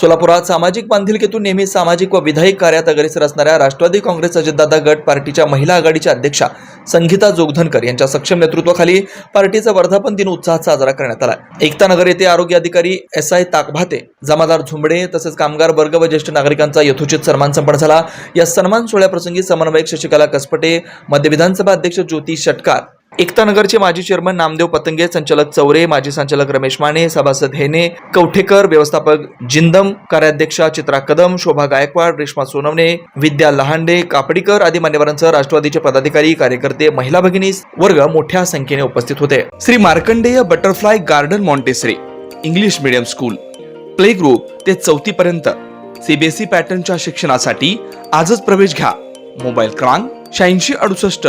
सोलापुरात सामाजिक बांधिलकीतून नेहमी सामाजिक व विधायक कार्यात अग्रेसर असणाऱ्या राष्ट्रवादी काँग्रेस अजितदादा गट पार्टीच्या महिला आघाडीच्या अध्यक्षा संगीता जोगधनकर यांच्या सक्षम नेतृत्वाखाली पार्टीचा वर्धापन दिन उत्साहात साजरा करण्यात आला. एकता नगर येथे आरोग्य अधिकारी एस आय ताकभाते जमादार झुंबडे तसेच कामगार वर्ग व ज्येष्ठ नागरिकांचा यथोचित सन्मान संपन्न झाला. या सन्मान सोहळ्याप्रसंगी समन्वयक शशिकला कसपटे मध्य विधानसभा अध्यक्ष ज्योती षटकार एकता नगरचे माजी चेअरमन नामदेव पतंगे संचालक चौरे माजी संचालक रमेश माने सभासद हेने कवठेकर व्यवस्थापक जिंदम कार्याध्यक्षा चित्रा कदम शोभा गायकवाड रेश्मा सोनवणे विद्या लहांडे कापडीकर आदी मान्यवरांसह राष्ट्रवादीचे पदाधिकारी कार्यकर्ते महिला भगिनी वर्ग मोठ्या संख्येने उपस्थित होते. Shri Markandeya butterfly garden Montessori English medium school play group ते चौथी पर्यंत. सीबीएसई पॅटर्नच्या शिक्षणासाठी आजच प्रवेश घ्या. मोबाईल क्रमांक शहाऐंशी अडुसष्ट